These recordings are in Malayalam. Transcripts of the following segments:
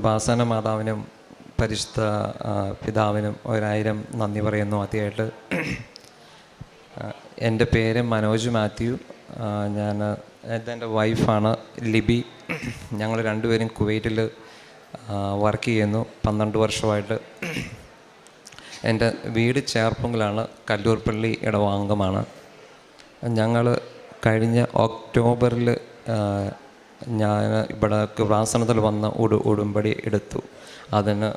കൃപാസന മാതാവിനും പരിശുദ്ധ പിതാവിനും ഒരായിരം നന്ദി പറയുന്നു ആദ്യമായിട്ട്. എന്റെ പേര് മനോജ് മാത്യു. ഞാൻ എന്റെ വൈഫാണ് ലിബി. ഞങ്ങൾ രണ്ടുപേരും കുവൈറ്റിൽ വർക്ക് ചെയ്യുന്നു പന്ത്രണ്ട് വർഷമായിട്ട്. എന്റെ വീട് ചേർപ്പുങ്കിലാണ് കല്ലൂർപ്പള്ളി ഇടവാംഗമാണ് ഞങ്ങൾ കഴിഞ്ഞ ഒക്ടോബറിൽ ഞാൻ ഇവിടെ കൃപാസനത്തിൽ വന്ന് ഉടു ഉടുമ്പടി എടുത്തു. അതിന്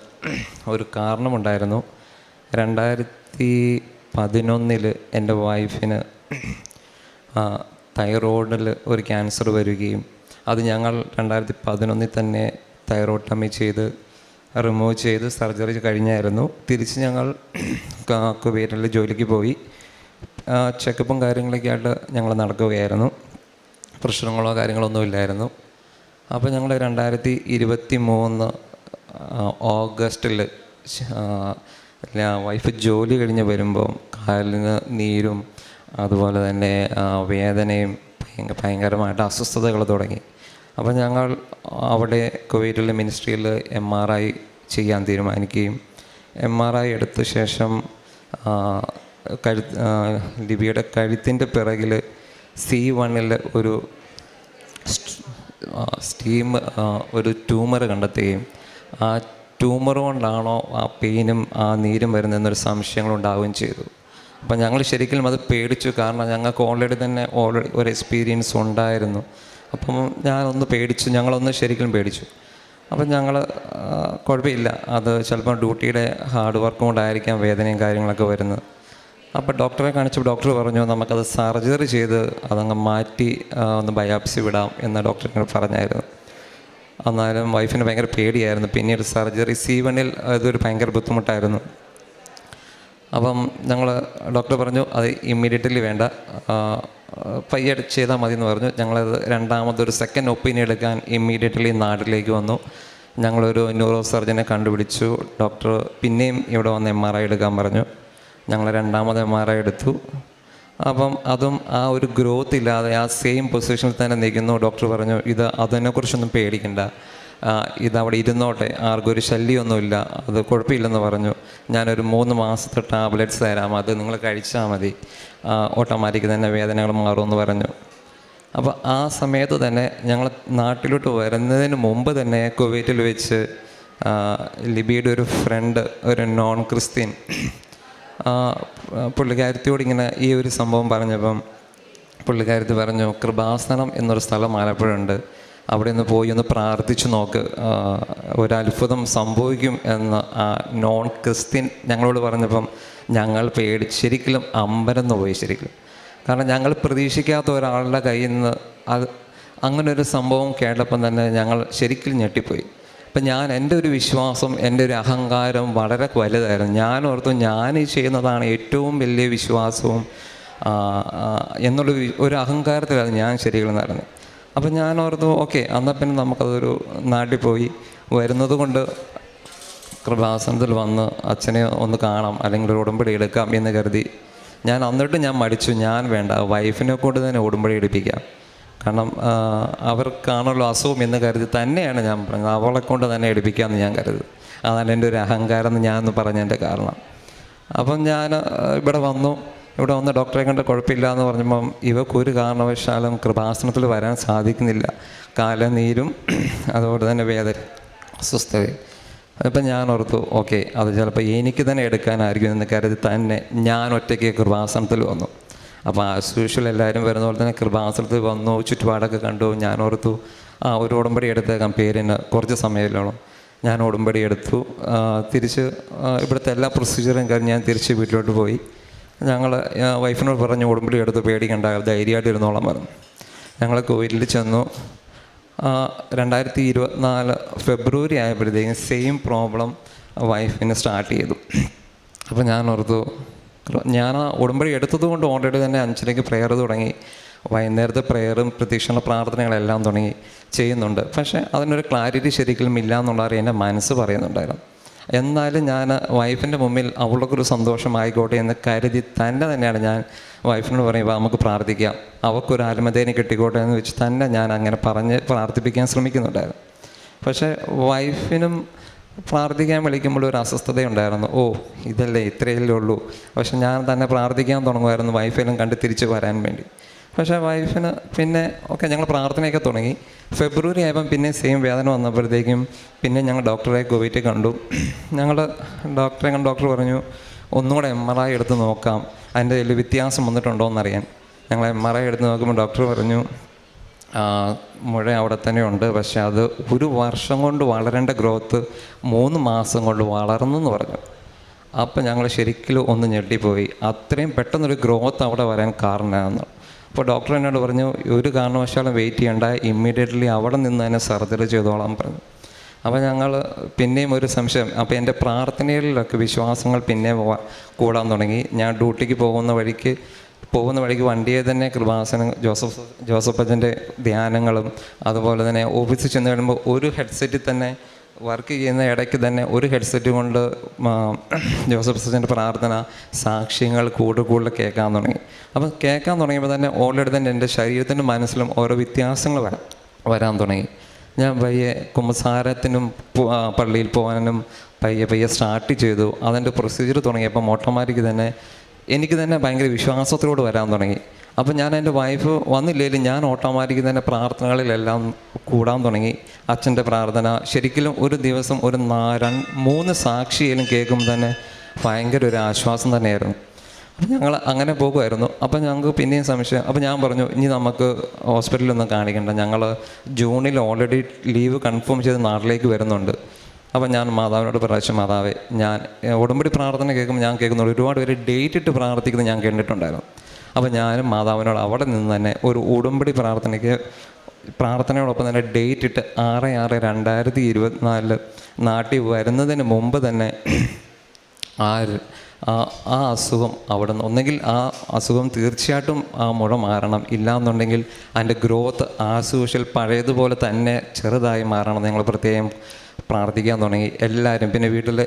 ഒരു കാരണമുണ്ടായിരുന്നു. രണ്ടായിരത്തി പതിനൊന്നിൽ എന്റെ വൈഫിന് തൈറോയിഡിൽ ഒരു ക്യാൻസർ വരികയും അത് ഞങ്ങൾ രണ്ടായിരത്തി പതിനൊന്നിൽ തന്നെ തൈറോട്ടമി ചെയ്ത് റിമൂവ് ചെയ്ത് സർജറി കഴിഞ്ഞായിരുന്നു. തിരിച്ച് ഞങ്ങൾ ക- കുവൈറ്റിൽ ജോലിക്ക് പോയി. ചെക്കപ്പും കാര്യങ്ങളൊക്കെ ആയിട്ട് ഞങ്ങൾ നടക്കുകയായിരുന്നു. പ്രശ്നങ്ങളോ കാര്യങ്ങളോ ഒന്നും ഇല്ലായിരുന്നു അപ്പോൾ ഞങ്ങൾ രണ്ടായിരത്തി ഇരുപത്തി മൂന്ന് ഓഗസ്റ്റിൽ വൈഫ് ജോലി കഴിഞ്ഞ് വരുമ്പോൾ കാലിന് നീരും അതുപോലെ തന്നെ വേദനയും ഭയങ്കര ഭയങ്കരമായിട്ട് അസ്വസ്ഥതകൾ തുടങ്ങി. അപ്പോൾ ഞങ്ങൾ അവിടെ കുവൈറ്റിലെ മിനിസ്ട്രിയിൽ എം ആർ ഐ ചെയ്യാൻ തീരുമാനിക്കുകയും എം ആർ ഐ എടുത്ത ശേഷം കഴുത്ത് ലിബിയുടെ കഴുത്തിന്റെ പിറകിൽ സി വണ്ണിൽ ഒരു സ്റ്റീം ഒരു ട്യൂമർ കണ്ടെത്തുകയും ആ ട്യൂമർ കൊണ്ടാണോ ആ പെയിനും ആ നീരും വരുന്നതെന്നൊരു സംശയങ്ങൾ ഉണ്ടാവുകയും ചെയ്തു. അപ്പം ഞങ്ങൾ ശരിക്കും അത് പേടിച്ചു. കാരണം ഞങ്ങൾക്ക് ഓൾറെഡി തന്നെ ഓൾറെഡി ഒരു എക്സ്പീരിയൻസ് ഉണ്ടായിരുന്നു. അപ്പം ഞാനൊന്ന് പേടിച്ചു. ഞങ്ങളൊന്ന് ശരിക്കും പേടിച്ചു. അപ്പം ഞങ്ങൾ കുഴപ്പമില്ല. അത് ചിലപ്പോൾ ഡ്യൂട്ടിയുടെ ഹാർഡ് വർക്ക് കൊണ്ടായിരിക്കാം വേദനയും കാര്യങ്ങളൊക്കെ വരുന്നത്. അപ്പോൾ ഡോക്ടറെ കാണിച്ചപ്പോൾ ഡോക്ടർ പറഞ്ഞു നമുക്കത് സർജറി ചെയ്ത് അതങ്ങ് മാറ്റി ഒന്ന് ബയോപ്സി വിടാം എന്ന് ഡോക്ടർ പറഞ്ഞായിരുന്നു. എന്നാലും വൈഫിന് ഭയങ്കര പേടിയായിരുന്നു. പിന്നീട് സർജറി സി വണ്ണിൽ അതൊരു ഭയങ്കര ബുദ്ധിമുട്ടായിരുന്നു. അപ്പം ഞങ്ങൾ ഡോക്ടർ പറഞ്ഞു അത് ഇമ്മീഡിയറ്റ്ലി വേണ്ട. പയ്യെ ചെയ്താൽ മതി എന്ന് പറഞ്ഞു. ഞങ്ങളത് രണ്ടാമതൊരു സെക്കൻഡ് ഒപ്പീനിയൻ എടുക്കാൻ ഇമ്മീഡിയറ്റ്ലി നാട്ടിലേക്ക് വന്നു. ഞങ്ങളൊരു ന്യൂറോ സർജനെ കണ്ടുപിടിച്ചു. ഡോക്ടർ പിന്നെയും ഇവിടെ വന്ന് എം ആർ ഐ എടുക്കാൻ പറഞ്ഞു. ഞങ്ങൾ രണ്ടാമത് എം ആർ ഐ എടുത്തു. അപ്പം അതും ആ ഒരു ഗ്രോത്ത് ഇല്ലാതെ ആ സെയിം പൊസിഷനിൽ തന്നെ നിൽക്കുന്നു. ഡോക്ടർ പറഞ്ഞു ഇത് അതിനെക്കുറിച്ചൊന്നും പേടിക്കണ്ട. ഇത് ഇതവിടെ ഇരുന്നോട്ടെ. ആർക്കും ഒരു ശല്യമൊന്നുമില്ല അത് കുഴപ്പമില്ലെന്ന് പറഞ്ഞു. ഞാനൊരു മൂന്ന് മാസത്തെ ടാബ്ലറ്റ്സ് തരാം. അത് നിങ്ങൾ കഴിച്ചാൽ മതി. ഓട്ടോമാറ്റിക് തന്നെ വേദനകൾ മാറുമെന്ന് പറഞ്ഞു. അപ്പോൾ ആ സമയത്ത് തന്നെ ഞങ്ങൾ നാട്ടിലോട്ട് വരുന്നതിന് മുമ്പ് തന്നെ കുവൈറ്റിൽ വെച്ച് ലിബിയുടെ ഒരു ഫ്രണ്ട് ഒരു നോൺ ക്രിസ്ത്യൻ പുള്ളിക്കാരത്തിയോട് ഇങ്ങനെ ഈ ഒരു സംഭവം പറഞ്ഞപ്പം പുള്ളിക്കാരത്തി പറഞ്ഞു കൃപാസനം എന്നൊരു സ്ഥലം ആലപ്പുഴയുണ്ട്. അവിടെ ഒന്ന് പോയി ഒന്ന് പ്രാർത്ഥിച്ചു നോക്ക്. ഒരത്ഭുതം സംഭവിക്കും എന്ന് ആ നോൺ ക്രിസ്ത്യൻ ഞങ്ങളോട് പറഞ്ഞപ്പം ഞങ്ങൾ പേടി ശരിക്കും പോയി ശരിക്കും കാരണം ഞങ്ങൾ പ്രതീക്ഷിക്കാത്ത ഒരാളുടെ കയ്യിൽ നിന്ന് അത് അങ്ങനൊരു സംഭവം കേട്ടപ്പം തന്നെ ഞങ്ങൾ ശരിക്കും ഞെട്ടിപ്പോയി. അപ്പം ഞാൻ എന്റെ ഒരു വിശ്വാസം എന്റെ ഒരു അഹങ്കാരം വളരെ വലുതായിരുന്നു. ഞാൻ ഓർത്തു ഞാൻ ചെയ്യുന്നതാണ് ഏറ്റവും വലിയ വിശ്വാസവും എന്നുള്ള ഒരു അഹങ്കാരത്തിലാണ് ഞാൻ ശരികളും നടന്നത്. അപ്പം ഞാൻ ഓർത്തു ഓക്കെ എന്നാൽ പിന്നെ നമുക്കതൊരു നാട്ടിൽ പോയി വരുന്നത് കൊണ്ട് കൃപാസനത്തിൽ വന്ന് അച്ഛനെ ഒന്ന് കാണാം അല്ലെങ്കിൽ ഒരു ഉടമ്പടി എടുക്കാം എന്ന് കരുതി ഞാൻ അന്നിട്ട് ഞാൻ മടിച്ചു. ഞാൻ വേണ്ട വൈഫിനെ കൊണ്ട് തന്നെ ഉടമ്പടി എടുപ്പിക്കാം. കാരണം അവർ അവർക്കാണല്ലോ അസുഖം എന്ന് കരുതി തന്നെയാണ് ഞാൻ പറഞ്ഞത്. അവളെ കൊണ്ട് തന്നെ എടുപ്പിക്കാമെന്ന് ഞാൻ കരുതി. അതാണ് എന്റെ ഒരു അഹങ്കാരം എന്ന് ഞാൻ പറഞ്ഞതിന്റെ കാരണം. അപ്പം ഞാൻ ഇവിടെ വന്നു. ഇവിടെ വന്ന് ഡോക്ടറെ കണ്ട് കുഴപ്പമില്ല എന്ന് പറഞ്ഞപ്പം ഇവക്ക് ഒരു കാരണവശാലും കൃപാസനത്തിൽ വരാൻ സാധിക്കുന്നില്ല. കാലനീരും അതുപോലെ തന്നെ വേദന അസ്വസ്ഥതയും. അപ്പം ഞാൻ ഓർത്തു ഓക്കെ അത് ചിലപ്പോൾ എനിക്ക് തന്നെ എടുക്കാനായിരിക്കും എന്ന് കരുതി തന്നെ ഞാൻ ഒറ്റയ്ക്ക് കൃപാസനത്തിൽ വന്നു. അപ്പോൾ ആസ് യൂഷ്വൽ എല്ലാവരും വരുന്ന പോലെ തന്നെ കൃപാസനത്തിൽ വന്നു ചുറ്റുപാടൊക്കെ കണ്ടു ഞാൻ ഓർത്തു ആ ഒരു ഉടമ്പടി എടുത്തേക്കാം പേരിന് കുറച്ച് സമയമില്ലോളം. ഞാൻ ഉടമ്പടി എടുത്തു. തിരിച്ച് ഇവിടുത്തെ എല്ലാ പ്രൊസീജിയറും കഴിഞ്ഞ് ഞാൻ തിരിച്ച് വീട്ടിലോട്ട് പോയി. ഞങ്ങൾ വൈഫിനോട് പറഞ്ഞു ഉടമ്പടി എടുത്ത് പേടിക്കണ്ട ധൈര്യമായിട്ട് ഇരുന്നോളം പറഞ്ഞു. ഞങ്ങൾ കോവിലിൽ ചെന്നു. രണ്ടായിരത്തി ഇരുപത്തിനാല് ഫെബ്രുവരി ആയപ്പോഴത്തേക്കും സെയിം പ്രോബ്ലം വൈഫിന് സ്റ്റാർട്ട് ചെയ്തു. അപ്പോൾ ഞാൻ ഓർത്തു ഞാൻ ആ ഉടമ്പടി എടുത്തത് കൊണ്ട് ഓൾറെഡി തന്നെ അഞ്ചിലേക്ക് പ്രെയർ തുടങ്ങി. വൈകുന്നേരത്തെ പ്രെയറും പ്രതീക്ഷണ പ്രാർത്ഥനകളെല്ലാം തുടങ്ങി ചെയ്യുന്നുണ്ട്. പക്ഷേ അതിനൊരു ക്ലാരിറ്റി ശരിക്കും ഇല്ല എന്നുള്ളവരെ എന്റെ മനസ്സ് പറയുന്നുണ്ടായിരുന്നു. എന്നാലും ഞാൻ വൈഫിന്റെ മുമ്പിൽ അവൾക്കൊരു സന്തോഷമായിക്കോട്ടെ എന്ന് കരുതി തന്നെ തന്നെയാണ് ഞാൻ വൈഫിനോട് പറയും നമുക്ക് പ്രാർത്ഥിക്കാം. അവൾക്കൊരു ആത്മധേനെ കിട്ടിക്കോട്ടെ എന്ന് വെച്ച് തന്നെ ഞാൻ അങ്ങനെ പറഞ്ഞ് പ്രാർത്ഥിപ്പിക്കാൻ ശ്രമിക്കുന്നുണ്ടായിരുന്നു. പക്ഷേ വൈഫിനും പ്രാർത്ഥിക്കാൻ വിളിക്കുമ്പോൾ ഒരു അസ്വസ്ഥതയുണ്ടായിരുന്നു. ഓ ഇതല്ലേ ഇത്രയല്ലേ ഉള്ളൂ. പക്ഷെ ഞാൻ തന്നെ പ്രാർത്ഥിക്കാൻ തുടങ്ങുമായിരുന്നു വൈഫിനും കണ്ട് തിരിച്ചു വരാൻ വേണ്ടി. പക്ഷേ വൈഫിന് പിന്നെ ഓക്കെ ഞങ്ങൾ പ്രാർത്ഥനയൊക്കെ തുടങ്ങി. ഫെബ്രുവരി ആയപ്പം പിന്നെ സെയിം വേദന വന്നപ്പോഴത്തേക്കും പിന്നെ ഞങ്ങൾ ഡോക്ടറെ കോവിറ്റ് കണ്ടു. ഞങ്ങൾ ഡോക്ടറെ കണ്ട് ഡോക്ടർ പറഞ്ഞു ഒന്നുകൂടെ എം ആർ ഐ എടുത്ത് നോക്കാം. അതിന്റെ വലിയ വ്യത്യാസം വന്നിട്ടുണ്ടോ എന്നറിയാൻ ഞങ്ങൾ എം ആർ ഐ എടുത്ത് നോക്കുമ്പോൾ ഡോക്ടർ പറഞ്ഞു മുഴ അവിടെ തന്നെ ഉണ്ട്. പക്ഷെ അത് ഒരു വർഷം കൊണ്ട് വളരേണ്ട ഗ്രോത്ത് മൂന്ന് മാസം കൊണ്ട് വളർന്നു എന്ന് പറഞ്ഞു. അപ്പം ഞങ്ങൾ ശരിക്കും ഒന്ന് ഞെട്ടിപ്പോയി. അത്രയും പെട്ടെന്നൊരു ഗ്രോത്ത് അവിടെ വരാൻ കാരണമാണ്. അപ്പോൾ ഡോക്ടർ എന്നോട് പറഞ്ഞു ഒരു കാരണവശാലും വെയിറ്റ് ചെയ്യേണ്ട. ഇമ്മീഡിയറ്റ്ലി അവിടെ നിന്ന് തന്നെ സർജറി ചെയ്തോളാൻ പറഞ്ഞു. അപ്പോൾ ഞങ്ങൾ പിന്നെയും ഒരു സംശയം. അപ്പോൾ എന്റെ പ്രാർത്ഥനയിലൊക്കെ വിശ്വാസങ്ങൾ പിന്നെ കൂടാൻ തുടങ്ങി. ഞാൻ ഡ്യൂട്ടിക്ക് പോകുന്ന വഴിക്ക് പോകുന്ന വഴിക്ക് വണ്ടിയെ തന്നെ കൃപാസനം ജോസഫ് ജോസഫ് അച്ഛന്റെ ധ്യാനങ്ങളും അതുപോലെ തന്നെ ഓഫീസിൽ ചെന്ന് കഴിയുമ്പോൾ ഒരു ഹെഡ്സെറ്റിൽ തന്നെ വർക്ക് ചെയ്യുന്ന ഇടയ്ക്ക് തന്നെ ഒരു ഹെഡ്സെറ്റ് കൊണ്ട് ജോസഫ് അച്ഛന്റെ പ്രാർത്ഥന സാക്ഷ്യങ്ങൾ കൂടുതൽ കൂടുതൽ കേൾക്കാൻ തുടങ്ങി. അപ്പം കേൾക്കാൻ തുടങ്ങിയപ്പോൾ തന്നെ ഓൾറെഡി തന്നെ എന്റെ ശരീരത്തിനും മനസ്സിലും ഓരോ വ്യത്യാസങ്ങൾ വരാൻ വരാൻ തുടങ്ങി. ഞാൻ പയ്യെ കുമ്പസാരത്തിനും പള്ളിയിൽ പോകാനും പയ്യെ പയ്യെ സ്റ്റാർട്ട് ചെയ്തു. അതിന്റെ പ്രൊസീജിയർ തുടങ്ങിയപ്പം ഓട്ടോമാറ്റിക് തന്നെ എനിക്ക് തന്നെ ഭയങ്കര വിശ്വാസത്തോട് വരാൻ തുടങ്ങി. അപ്പം ഞാൻ എന്റെ വൈഫ് വന്നില്ലെങ്കിലും ഞാൻ ഓട്ടോമാറ്റിക് തന്നെ പ്രാർത്ഥനകളിലെല്ലാം കൂടാൻ തുടങ്ങി. അച്ഛന്റെ പ്രാർത്ഥന ശരിക്കും ഒരു ദിവസം ഒരു രണ്ട് മൂന്ന് സാക്ഷിയിലും കേൾക്കുമ്പോൾ തന്നെ ഭയങ്കര ഒരു ആശ്വാസം തന്നെയായിരുന്നു. അപ്പം ഞങ്ങൾ അങ്ങനെ പോകുമായിരുന്നു. അപ്പം ഞങ്ങൾക്ക് പിന്നെയും സംശയം. അപ്പം ഞാൻ പറഞ്ഞു ഇനി നമുക്ക് ഹോസ്പിറ്റലിലൊന്നും കാണിക്കണ്ട. ഞങ്ങൾ ജൂണിൽ ഓൾറെഡി ലീവ് കൺഫേം ചെയ്ത് നാട്ടിലേക്ക് വരുന്നുണ്ട്. അപ്പം ഞാൻ മാതാവിനോട് പ്രാവശ്യം മാതാവേ ഞാൻ ഉടമ്പടി പ്രാർത്ഥന കേൾക്കുമ്പോൾ ഞാൻ കേൾക്കുന്നുള്ളൂ ഒരുപാട് പേര് ഡേറ്റ് ഇട്ട് പ്രാർത്ഥിക്കുന്നത് ഞാൻ കേട്ടിട്ടുണ്ടായിരുന്നു. അപ്പം ഞാനും മാതാവിനോട് അവിടെ നിന്ന് തന്നെ ഒരു ഉടമ്പടി പ്രാർത്ഥനയ്ക്ക് പ്രാർത്ഥനയോടൊപ്പം തന്നെ ഡേറ്റ് ഇട്ട് ആറ് ആറ് രണ്ടായിരത്തി ഇരുപത്തിനാലിൽ നാട്ടിൽ വരുന്നതിന് മുമ്പ് തന്നെ ആ ആ അസുഖം അവിടെ നിന്ന് ഒന്നെങ്കിൽ ആ അസുഖം തീർച്ചയായിട്ടും ആ മുഴ മാറണം. ഇല്ലാന്നുണ്ടെങ്കിൽ അതിന്റെ ഗ്രോത്ത് ആസ് യൂഷ്വൽ പഴയതുപോലെ തന്നെ ചെറുതായി മാറണം നിങ്ങൾ പ്രത്യേകം പ്രാർത്ഥിക്കാൻ തുടങ്ങി. എല്ലാവരും പിന്നെ വീട്ടിൽ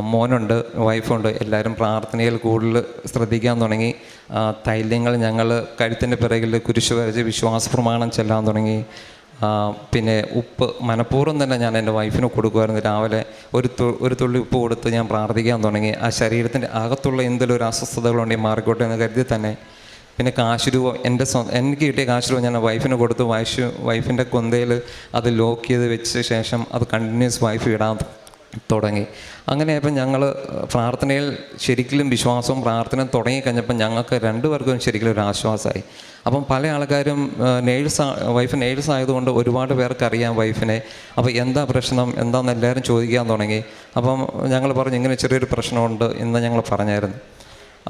മോനുണ്ട് വൈഫുണ്ട് എല്ലാവരും പ്രാർത്ഥനയിൽ കൂടുതൽ ശ്രദ്ധിക്കാൻ തുടങ്ങി. തൈല്യങ്ങൾ ഞങ്ങൾ കഴുത്തിന്റെ പിറകിൽ കുരിശ് വരച്ച് വിശ്വാസ പ്രമാണം ചെല്ലാൻ തുടങ്ങി. പിന്നെ ഉപ്പ് മനഃപൂർവം തന്നെ ഞാൻ എന്റെ വൈഫിന് കൊടുക്കുമായിരുന്നു. രാവിലെ ഒരു ഒരു തുള്ളി ഉപ്പ് കൊടുത്ത് ഞാൻ പ്രാർത്ഥിക്കാൻ തുടങ്ങി. ആ ശരീരത്തിന്റെ അകത്തുള്ള എന്തെങ്കിലും ഒരു അസ്വസ്ഥതകളുണ്ടെങ്കിൽ മാറിക്കോട്ടെ എന്ന് കരുതി തന്നെ പിന്നെ കാശ് രൂപ എന്റെ സ്വ എനിക്ക് കിട്ടിയ കാശ് രൂപ ഞാൻ വൈഫിന് കൊടുത്ത്. വൈഫ് വൈഫിന്റെ കൊന്തയിൽ അത് ലോക്ക് ചെയ്ത് വെച്ച ശേഷം അത് കണ്ടിന്യൂസ് വൈഫ് ഇടാൻ തുടങ്ങി. അങ്ങനെയപ്പോൾ ഞങ്ങൾ പ്രാർത്ഥനയിൽ ശരിക്കും വിശ്വാസവും പ്രാർത്ഥന തുടങ്ങിക്കഴിഞ്ഞപ്പോൾ ഞങ്ങൾക്ക് രണ്ടുപേർക്കും ശരിക്കും ഒരു ആശ്വാസമായി. അപ്പം പല ആൾക്കാരും നേഴ്സ് വൈഫ് നേഴ്സ് ആയതുകൊണ്ട് ഒരുപാട് പേർക്ക് അറിയാം വൈഫിനെ. അപ്പോൾ എന്താ പ്രശ്നം എന്താണെന്ന് എല്ലാവരും ചോദിക്കാൻ തുടങ്ങി. അപ്പം ഞങ്ങൾ പറഞ്ഞു ഇങ്ങനെ ചെറിയൊരു പ്രശ്നമുണ്ട് എന്ന് ഞങ്ങൾ പറഞ്ഞായിരുന്നു.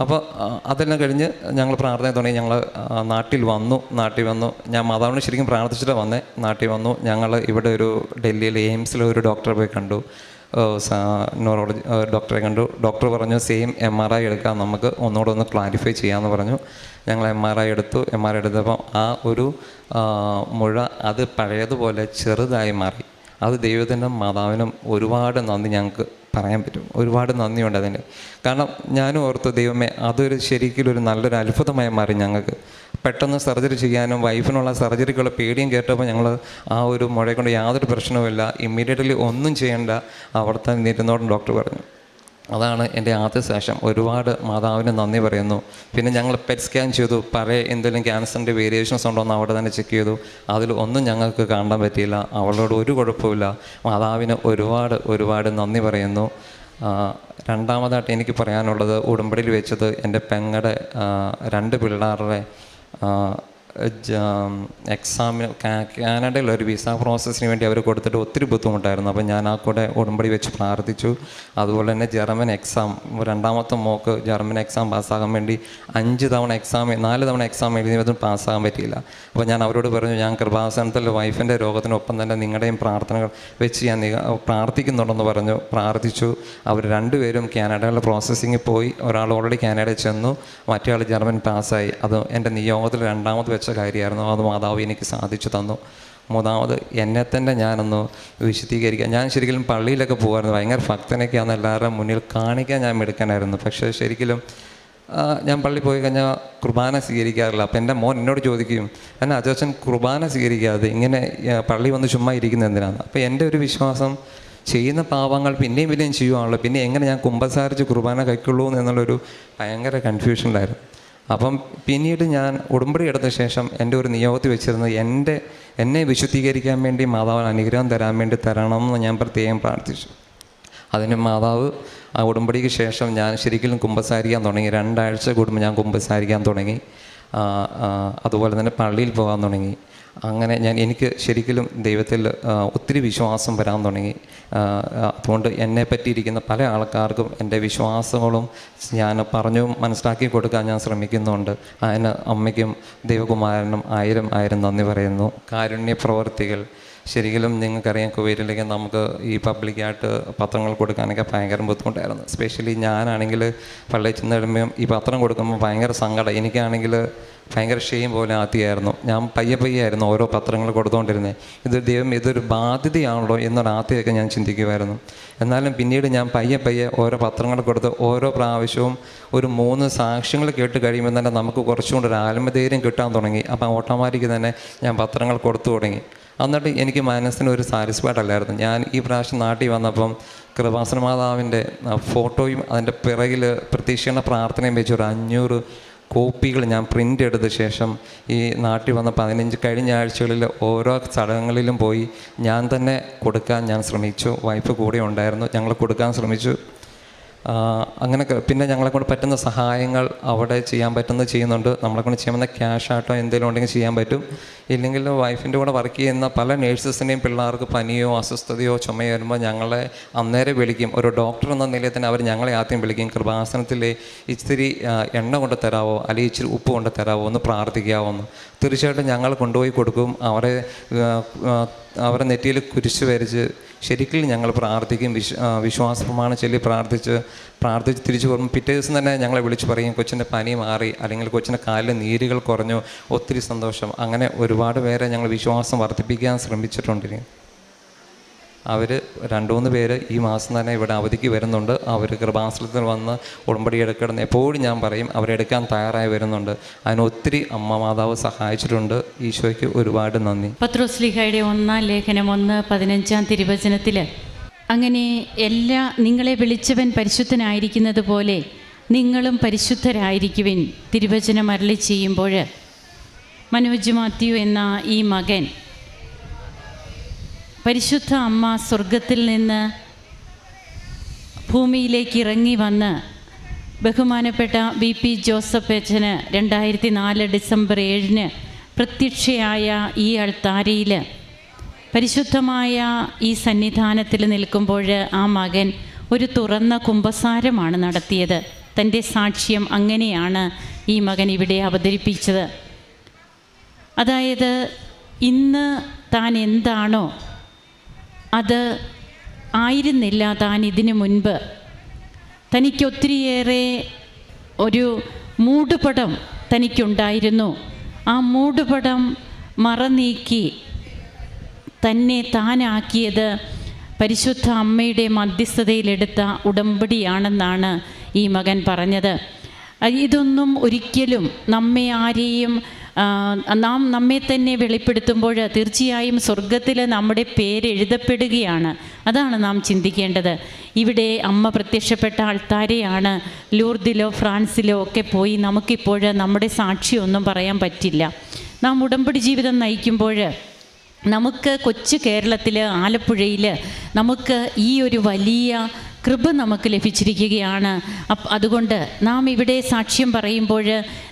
അപ്പോൾ അതെല്ലാം കഴിഞ്ഞ് ഞങ്ങൾ പ്രാർത്ഥന തുടങ്ങി. ഞങ്ങൾ നാട്ടിൽ വന്നു. നാട്ടിൽ വന്നു. ഞാൻ മാതാവിനെ ശരിക്കും പ്രാർത്ഥിച്ചിട്ട് വന്നേ. നാട്ടിൽ വന്നു. ഞങ്ങൾ ഇവിടെ ഒരു ഡൽഹിയിൽ എയിംസിൽ ഒരു ഡോക്ടറെ പോയി കണ്ടു. ന്യൂറോളജി ഡോക്ടറെ കണ്ടു. ഡോക്ടർ പറഞ്ഞു സെയിം എം ആർ ഐ എടുക്കാം നമുക്ക്. ഒന്നുകൂടെ ഒന്ന് ക്ലാരിഫൈ ചെയ്യാമെന്ന് പറഞ്ഞു. ഞങ്ങൾ എം ആർ ഐ എടുത്തു. എം ആർ ഐ എടുത്തപ്പോൾ ആ ഒരു മുഴ അത് പഴയതുപോലെ ചെറുതായി മാറി. അത് ദൈവത്തിനും മാതാവിനും ഒരുപാട് നന്ദി ഞങ്ങൾക്ക് പറയാൻ പറ്റും. ഒരുപാട് നന്ദിയുണ്ട് അതിന്. കാരണം ഞാനും ഓർത്തു ദൈവമേ അതൊരു ശരിക്കും ഒരു നല്ലൊരു അത്ഭുതമായി മാറി ഞങ്ങൾക്ക്. പെട്ടെന്ന് സർജറി ചെയ്യാനും വൈഫിനുള്ള സർജറിക്കുള്ള പേടിയും കേട്ടപ്പോൾ ഞങ്ങൾ ആ ഒരു മുഴയെ കൊണ്ട് യാതൊരു പ്രശ്നവുമില്ല. ഇമ്മീഡിയറ്റ്ലി ഒന്നും ചെയ്യേണ്ട അവിടെ തന്നെ ഇരുന്നോടും ഡോക്ടർ പറഞ്ഞു. അതാണ് എന്റെ ആദ്യ ശേഷം ഒരുപാട് മാതാവിന് നന്ദി പറയുന്നു. പിന്നെ ഞങ്ങൾ പെറ്റ് സ്കാൻ ചെയ്തു. പഴയ എന്തെങ്കിലും ക്യാൻസറിന്റെ വേരിയേഷൻസ് ഉണ്ടോ എന്ന് അവിടെ തന്നെ ചെക്ക് ചെയ്തു. അതിൽ ഒന്നും ഞങ്ങൾക്ക് കാണാൻ പറ്റിയില്ല. അവളോട് ഒരു കുഴപ്പമില്ല മാതാവിന് ഒരുപാട് ഒരുപാട് നന്ദി പറയുന്നു. രണ്ടാമതായിട്ട് എനിക്ക് പറയാനുള്ളത് ഉടമ്പടിയിൽ വെച്ചത് എന്റെ പെങ്ങടെ രണ്ട് പിള്ളേരുടെ എക്സാമിന് കാനഡയിൽ ഒരു വിസ പ്രോസസ്സിന് വേണ്ടി അവർ കൊടുത്തിട്ട് ഒത്തിരി ബുദ്ധിമുട്ടായിരുന്നു. അപ്പോൾ ഞാൻ ആ കൂടെ ഉടമ്പടി വെച്ച് പ്രാർത്ഥിച്ചു. അതുപോലെ തന്നെ ജർമ്മൻ എക്സാം രണ്ടാമത്തെ മോക്ക് ജർമ്മൻ എക്സാം പാസ്സാകാൻ വേണ്ടി അഞ്ച് തവണ എക്സാം നാല് തവണ എക്സാം എഴുതിയതും പാസ്സാകാൻ പറ്റിയില്ല. അപ്പോൾ ഞാൻ അവരോട് പറഞ്ഞു ഞാൻ കൃപാസനത്തിൽ വൈഫിന്റെ രോഗത്തിനൊപ്പം തന്നെ നിങ്ങളുടെയും പ്രാർത്ഥനകൾ വെച്ച് ഞാൻ പ്രാർത്ഥിക്കുന്നുണ്ടെന്ന് പറഞ്ഞു പ്രാർത്ഥിച്ചു. അവർ രണ്ടുപേരും കാനഡയിലെ പ്രോസസ്സിങ്ങിൽ പോയി. ഒരാൾ ഓൾറെഡി കാനഡയിൽ ചെന്നു. മറ്റേ ആൾ ജർമ്മൻ പാസ്സായി അത് എന്റെ നിയോഗത്തിൽ രണ്ടാമത് വെച്ച കാര്യമായിരുന്നു. അത് മാതാവ് എനിക്ക് സാധിച്ചു തന്നു. മൂന്നാമത് എന്നെ തന്നെ ഞാനൊന്ന് വിശദീകരിക്കുക ഞാൻ ശരിക്കും പള്ളിയിലൊക്കെ പോകുമായിരുന്നു ഭയങ്കര ഭക്തനൊക്കെയാണ് എല്ലാവരുടെ മുന്നിൽ കാണിക്കാൻ ഞാൻ മിടുക്കനായിരുന്നു. പക്ഷേ ശരിക്കും ഞാൻ പള്ളി പോയി കഴിഞ്ഞാൽ കുർബാന സ്വീകരിക്കാറില്ല. അപ്പം എന്റെ മോൻ എന്നോട് ചോദിക്കും എന്നാ അച്ഛൻ കുർബാന സ്വീകരിക്കാതെ ഇങ്ങനെ പള്ളി വന്ന് ചുമ്മാ ഇരിക്കുന്നത് എന്തിനാണ് അപ്പോൾ എന്റെ ഒരു വിശ്വാസം ചെയ്യുന്ന പാവങ്ങൾ പിന്നെയും പിന്നെയും ചെയ്യുവാണല്ലോ. പിന്നെ എങ്ങനെ ഞാൻ കുമ്പസാരിച്ച് കുർബാന കഴിക്കുള്ളൂ എന്നുള്ളൊരു ഭയങ്കര കൺഫ്യൂഷനിലായിരുന്നു അപ്പം പിന്നീട് ഞാൻ ഉടമ്പടി എടുത്ത ശേഷം എന്റെ ഒരു നിയോഗത്തിൽ വെച്ചിരുന്നത് എന്റെ എന്നെ വിശുദ്ധീകരിക്കാൻ വേണ്ടി മാതാവിന് അനുഗ്രഹം തരാൻ വേണ്ടി തരണം എന്ന് ഞാൻ പ്രത്യേകം പ്രാർത്ഥിച്ചു. അതിന് മാതാവ് ആ ഉടമ്പടിക്ക് ശേഷം ഞാൻ ശരിക്കും കുമ്പസാരിക്കാൻ തുടങ്ങി. രണ്ടാഴ്ച കൂടുമ്പോൾ ഞാൻ കുമ്പസാരിക്കാൻ തുടങ്ങി. അതുപോലെ തന്നെ പള്ളിയിൽ പോകാൻ തുടങ്ങി. അങ്ങനെ ഞാൻ എനിക്ക് ശരിക്കും ദൈവത്തിൽ ഒത്തിരി വിശ്വാസം വരാൻ തുടങ്ങി. അതുകൊണ്ട് എന്നെ പറ്റിയിരിക്കുന്ന പല ആൾക്കാർക്കും എന്റെ വിശ്വാസങ്ങളും ഞാൻ പറഞ്ഞു മനസ്സിലാക്കി കൊടുക്കാൻ ഞാൻ ശ്രമിക്കുന്നുണ്ട്. അതിന് അമ്മയ്ക്കും ദൈവകുമാരനും ആയിരം ആയിരം നന്ദി പറയുന്നു. കാരുണ്യ പ്രവർത്തികൾ ശരിക്കും നിങ്ങൾക്കറിയാം കുവൈറ്റിലേക്ക് നമുക്ക് ഈ പബ്ലിക്കായിട്ട് പത്രങ്ങൾ കൊടുക്കാനൊക്കെ ഭയങ്കര ബുദ്ധിമുട്ടായിരുന്നു. സ്പെഷ്യലി ഞാനാണെങ്കിൽ പള്ളിയിൽ ചെന്ന് വരുമ്പം ഈ പത്രം കൊടുക്കുമ്പോൾ ഭയങ്കര സങ്കടം. എനിക്കാണെങ്കിൽ ഭയങ്കര ക്ഷയം പോലെ ആദ്യമായിരുന്നു ഞാൻ പയ്യെ പയ്യെ ആയിരുന്നു ഓരോ പത്രങ്ങൾ കൊടുത്തുകൊണ്ടിരുന്നത് ഇത് ദൈവം ഇതൊരു ബാധ്യതയാണല്ലോ എന്നൊരു ആദ്യമൊക്കെ ഞാൻ ചിന്തിക്കുമായിരുന്നു എന്നാലും പിന്നീട് ഞാൻ പയ്യെ പയ്യെ ഓരോ പത്രങ്ങൾ കൊടുത്ത് ഓരോ പ്രാവശ്യവും ഒരു മൂന്ന് സാക്ഷ്യങ്ങൾ കേട്ട് കഴിയുമ്പോൾ തന്നെ നമുക്ക് കുറച്ചുകൂടി ഒരു ആത്മധൈര്യം കിട്ടാൻ തുടങ്ങി. അപ്പം ഓട്ടോമാറ്റിക്ക് തന്നെ ഞാൻ പത്രങ്ങൾ കൊടുത്തു തുടങ്ങി. എന്നിട്ട് എനിക്ക് മനസ്സിന് ഒരു സാറ്റിസ്ഫൈഡ് അല്ലായിരുന്നു. ഞാൻ ഈ പ്രാവശ്യം നാട്ടിൽ വന്നപ്പം കൃപാസന മാതാവിന്റെ ഫോട്ടോയും അതിന്റെ പിറകിൽ പ്രതീക്ഷണ പ്രാർത്ഥനയും വെച്ച് ഒരു അഞ്ഞൂറ് കോപ്പികൾ ഞാൻ പ്രിന്റ് എടുത്ത ശേഷം ഈ നാട്ടിൽ വന്ന പതിനഞ്ച് കഴിഞ്ഞ ആഴ്ചകളിൽ ഓരോ ചടങ്ങുകളിലും പോയി ഞാൻ തന്നെ കൊടുക്കാൻ ഞാൻ ശ്രമിച്ചു. വൈഫ് കൂടെ ഉണ്ടായിരുന്നു. ഞങ്ങൾ കൊടുക്കാൻ ശ്രമിച്ചു. ആ, അങ്ങനെയൊക്കെ പിന്നെ ഞങ്ങളെ കൊണ്ട് പറ്റുന്ന സഹായങ്ങൾ അവിടെ ചെയ്യാൻ പറ്റുന്നത് ചെയ്യുന്നുണ്ട്. നമ്മളെ കൊണ്ട് ചെയ്യാൻ പറ്റുന്ന ക്യാഷ് ആട്ടോ എന്തെങ്കിലും ഉണ്ടെങ്കിൽ ചെയ്യാൻ പറ്റും. ഇല്ലെങ്കിൽ വൈഫിന്റെ കൂടെ വർക്ക് ചെയ്യുന്ന പല നേഴ്സസിന്റെയും പിള്ളേർക്ക് പനിയോ അസ്വസ്ഥതയോ ചുമയോ വരുമ്പോൾ ഞങ്ങളെ അന്നേരം വിളിക്കും. ഒരു ഡോക്ടർ എന്ന നിലയിൽ തന്നെ അവർ ഞങ്ങളെ ആദ്യം വിളിക്കും. കൃപാസനത്തിൽ ഇച്ചിരി എണ്ണ കൊണ്ട് തരാവോ? അല്ലെങ്കിൽ ഇച്ചിരി ഉപ്പ് കൊണ്ട് തരാവോ? എന്ന് പ്രാർത്ഥിക്കാവോ എന്ന്. തീർച്ചയായിട്ടും ഞങ്ങൾ കൊണ്ടുപോയി കൊടുക്കും. അവരെ അവരെ നെറ്റിയിൽ കുരിശ് വരച്ച് ശരിക്കും ഞങ്ങൾ പ്രാർത്ഥിക്കും. വിശ്വ ആ, വിശ്വാസ പ്രമാണം ചൊല്ലി പ്രാർത്ഥിച്ച് പ്രാർത്ഥിച്ച് തിരിച്ചു പോകുമ്പോൾ പിറ്റേ ദിവസം തന്നെ ഞങ്ങളെ വിളിച്ച് പറയും കൊച്ചിന്റെ പനി മാറി അല്ലെങ്കിൽ കൊച്ചിന്റെ കാലിലെ നീരുകൾ കുറഞ്ഞു ഒത്തിരി സന്തോഷം. അങ്ങനെ ഒരുപാട് പേരെ ഞങ്ങൾ വിശ്വാസം വർദ്ധിപ്പിക്കാൻ ശ്രമിച്ചിട്ടുണ്ട്. അവർ രണ്ട് മൂന്ന് പേര് ഈ മാസം തന്നെ ഇവിടെ അവധിക്ക് വരുന്നുണ്ട്. അവർ കൃപാസനത്തിൽ വന്ന് ഉടമ്പടി എടുക്കണം എപ്പോഴും ഞാൻ പറയും. അവരെടുക്കാൻ തയ്യാറായി വരുന്നുണ്ട്. അതിന് ഒത്തിരി അമ്മ മാതാവ് സഹായിച്ചിട്ടുണ്ട്. ഈശോയ്ക്ക് ഒരുപാട് നന്ദി. പത്രോസ്ലിഹയുടെ ഒന്നാം ലേഖനം ഒന്ന് പതിനഞ്ചാം തിരുവചനത്തിൽ അങ്ങനെ എല്ലാ നിങ്ങളെ വിളിച്ചവൻ പരിശുദ്ധനായിരിക്കുന്നത് പോലെ നിങ്ങളും പരിശുദ്ധരായിരിക്കുവിൻ തിരുവചനം അരളി ചെയ്യുമ്പോൾ മനോജ് മാത്യു എന്ന ഈ മകൻ പരിശുദ്ധ അമ്മ സ്വർഗത്തിൽ നിന്ന് ഭൂമിയിലേക്ക് ഇറങ്ങി വന്ന് ബഹുമാനപ്പെട്ട വി പി ജോസഫ് അച്ഛന് രണ്ടായിരത്തി നാല് ഡിസംബർ ഏഴിന് പ്രത്യക്ഷയായ ഈ അൾത്താരയിൽ പരിശുദ്ധമായ ഈ സന്നിധാനത്തിൽ നിൽക്കുമ്പോൾ ആ മകൻ ഒരു തുറന്ന കുംഭസാരമാണ് നടത്തിയത്. തന്റെ സാക്ഷ്യം അങ്ങനെയാണ് ഈ മകൻ ഇവിടെ അവതരിപ്പിച്ചത്. അതായത് ഇന്ന് താൻ എന്താണോ അത് ആയിരുന്നില്ല താൻ ഇതിനു മുൻപ്. തനിക്ക് ഒത്തിരിയേറെ ഒരു മൂടുപടം തനിക്കുണ്ടായിരുന്നു. ആ മൂടുപടം മറനീക്കി തന്നെ താനാക്കിയത് പരിശുദ്ധ അമ്മയുടെ മധ്യസ്ഥതയിലെടുത്ത ഉടമ്പടിയാണെന്നാണ് ഈ മകൻ പറഞ്ഞത്. ഇതൊന്നും ഒരിക്കലും നമ്മെ ആരെയും നാം നമ്മെ തന്നെ വെളിപ്പെടുത്തുമ്പോൾ തീർച്ചയായും സ്വർഗത്തിൽ നമ്മുടെ പേര് എഴുതപ്പെടുകയാണ്. അതാണ് നാം ചിന്തിക്കേണ്ടത്. ഇവിടെ അമ്മ പ്രത്യക്ഷപ്പെട്ട ആൾത്താരെയാണ് ലൂർദിലോ ഫ്രാൻസിലോ ഒക്കെ പോയി നമുക്കിപ്പോൾ നമ്മുടെ സാക്ഷിയൊന്നും പറയാൻ പറ്റില്ല. നാം ഉടമ്പടി ജീവിതം നയിക്കുമ്പോൾ നമുക്ക് കൊച്ചു കേരളത്തിൽ ആലപ്പുഴയിൽ നമുക്ക് ഈ ഒരു വലിയ കൃപ നമുക്ക് ലഭിച്ചിരിക്കുകയാണ്. അതുകൊണ്ട് നാം ഇവിടെ സാക്ഷ്യം പറയുമ്പോൾ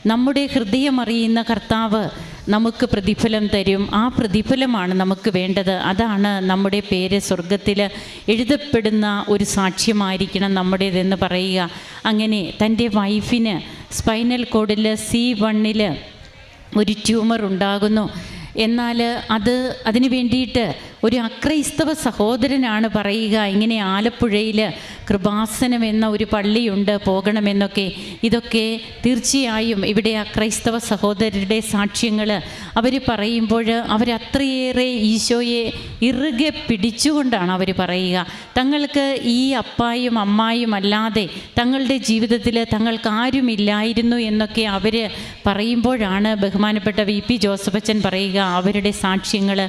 നമ്മുടെ ഹൃദയം അറിയുന്ന കർത്താവ് നമുക്ക് പ്രതിഫലം തരും. ആ പ്രതിഫലമാണ് നമുക്ക് വേണ്ടത്. അതാണ് നമ്മുടെ പേര് സ്വർഗത്തിൽ എഴുതപ്പെടുന്ന ഒരു സാക്ഷ്യമായിരിക്കണം നമ്മുടേതെന്ന് പറയുക. അങ്ങനെ തന്റെ വൈഫിന് സ്പൈനൽ കോഡിൽ സി വണ്ണിൽ ഒരു ട്യൂമർ ഉണ്ടാകുന്നു. എന്നാൽ അത് അതിനു വേണ്ടിയിട്ട് ഒരു അക്രൈസ്തവ സഹോദരനാണ് പറയുക ഇങ്ങനെ ആലപ്പുഴയിൽ കൃപാസനം എന്ന ഒരു പള്ളിയുണ്ട് പോകണമെന്നൊക്കെ. ഇതൊക്കെ തീർച്ചയായും ഇവിടെ ആ ക്രൈസ്തവ സഹോദരരുടെ സാക്ഷ്യങ്ങൾ അവർ പറയുമ്പോൾ അവരത്രയേറെ ഈശോയെ ഇറുകെ പിടിച്ചുകൊണ്ടാണ് അവർ പറയുക. തങ്ങൾക്ക് ഈ അപ്പായും അമ്മായും അല്ലാതെ തങ്ങളുടെ ജീവിതത്തിൽ തങ്ങൾക്ക് ആരുമില്ലായിരുന്നു എന്നൊക്കെ അവർ പറയുമ്പോഴാണ് ബഹുമാനപ്പെട്ട വി പി ജോസഫച്ചൻ പറയുക അവരുടെ സാക്ഷ്യങ്ങൾ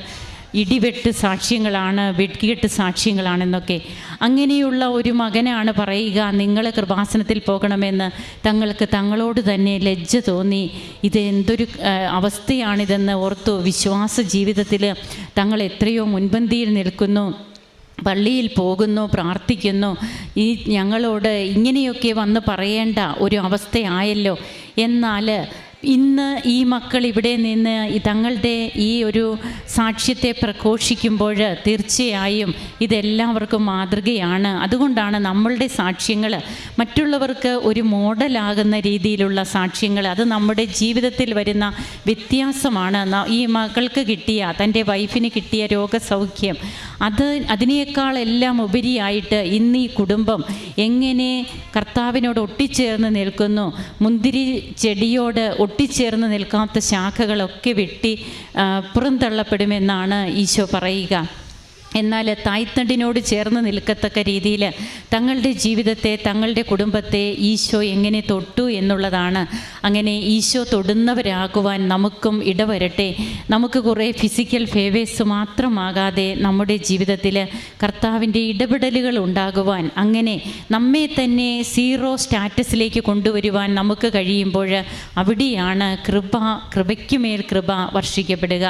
ഇടിവെട്ട് സാക്ഷ്യങ്ങളാണ് വെട്ടിയെട്ട് സാക്ഷ്യങ്ങളാണെന്നൊക്കെ. അങ്ങനെയുള്ള ഒരു മകനാണ് പറയുക നിങ്ങൾ കൃപാസനത്തിൽ പോകണമെന്ന് തങ്ങൾക്ക് തങ്ങളോട് തന്നെ ലജ്ജ തോന്നി. ഇത് എന്തൊരു അവസ്ഥയാണിതെന്ന് ഓർത്തു വിശ്വാസ ജീവിതത്തിൽ തങ്ങൾ എത്രയോ മുൻപന്തിയിൽ നിൽക്കുന്നു. പള്ളിയിൽ പോകുന്നു പ്രാർത്ഥിക്കുന്നു. ഈ ഞങ്ങളോട് ഇങ്ങനെയൊക്കെ വന്ന് പറയേണ്ട ഒരു അവസ്ഥയായല്ലോ. എന്നാൽ ഇന്ന് ഈ മക്കൾ ഇവിടെ നിന്ന് തങ്ങളുടെ ഈ ഒരു സാക്ഷ്യത്തെ പ്രഘോഷിക്കുമ്പോൾ തീർച്ചയായും ഇതെല്ലാവർക്കും മാതൃകയാണ്. അതുകൊണ്ടാണ് നമ്മളുടെ സാക്ഷ്യങ്ങൾ മറ്റുള്ളവർക്ക് ഒരു മോഡലാകുന്ന രീതിയിലുള്ള സാക്ഷ്യങ്ങൾ. അത് നമ്മുടെ ജീവിതത്തിൽ വരുന്ന വ്യത്യാസമാണ്. ഈ മകൾക്ക് കിട്ടിയ തന്റെ വൈഫിന് കിട്ടിയ രോഗസൗഖ്യം അത് അതിനേക്കാളെല്ലാം ഉപരിയായിട്ട് ഇന്ന് ഈ കുടുംബം എങ്ങനെ കർത്താവിനോട് ഒട്ടിച്ചേർന്ന് നിൽക്കുന്നു മുന്തിരി ചെടിയോട് ഒട്ടിച്ചേർന്ന് നിൽക്കാത്ത ശാഖകളൊക്കെ വെട്ടി പുറന്തള്ളപ്പെടുമെന്നാണ് ഈശോ പറയുക. എന്നാൽ തായ്തണ്ടിനോട് ചേർന്ന് നിൽക്കത്തക്ക രീതിയിൽ തങ്ങളുടെ ജീവിതത്തെ തങ്ങളുടെ കുടുംബത്തെ ഈശോ എങ്ങനെ തൊട്ടു എന്നുള്ളതാണ്. അങ്ങനെ ഈശോ തൊടുന്നവരാകുവാൻ നമുക്കും ഇടവരട്ടെ. നമുക്ക് കുറേ ഫിസിക്കൽ ഫേവേഴ്സ് മാത്രമാകാതെ നമ്മുടെ ജീവിതത്തിൽ കർത്താവിന്റെ ഇടപെടലുകൾ ഉണ്ടാകുവാൻ അങ്ങനെ നമ്മെ തന്നെ സീറോ സ്റ്റാറ്റസിലേക്ക് കൊണ്ടുവരുവാൻ നമുക്ക് കഴിയുമ്പോൾ അവിടെയാണ് കൃപ കൃപയ്ക്കുമേൽ കൃപ വർഷിക്കപ്പെടുക.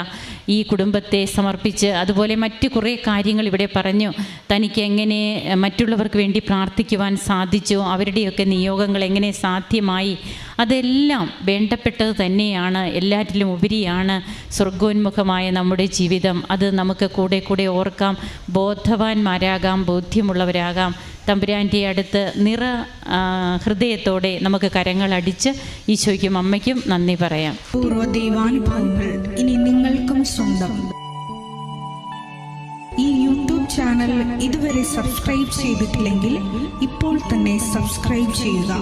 ഈ കുടുംബത്തെ സമർപ്പിച്ച് അതുപോലെ മറ്റ് കുറേ കാര്യങ്ങൾ ഇവിടെ പറഞ്ഞു. തനിക്ക് എങ്ങനെ മറ്റുള്ളവർക്ക് വേണ്ടി പ്രാർത്ഥിക്കുവാൻ സാധിച്ചു അവരുടെയൊക്കെ നിയോഗങ്ങൾ എങ്ങനെ സാധ്യമായി അതെല്ലാം വേണ്ടപ്പെട്ടത് തന്നെയാണ് എല്ലാറ്റിലും ഉപരിയാണ് സ്വർഗോന്മുഖമായ നമ്മുടെ ജീവിതം. അത് നമുക്ക് കൂടെ കൂടെ ഓർക്കാം. ബോധവാന്മാരാകാം ബോധ്യമുള്ളവരാകാം. തമ്പുരാന്റെ അടുത്ത് നിറ ഹൃദയത്തോടെ നമുക്ക് കരങ്ങളടിച്ച് ഈശോയ്ക്കും അമ്മയ്ക്കും നന്ദി പറയാം. പൂർവ ഇനി നിങ്ങൾക്കും സ്വന്തം. ഈ യൂട്യൂബ് ചാനൽ ഇതുവരെ സബ്സ്ക്രൈബ് ചെയ്തിട്ടില്ലെങ്കിൽ ഇപ്പോൾ തന്നെ സബ്സ്ക്രൈബ് ചെയ്യുക.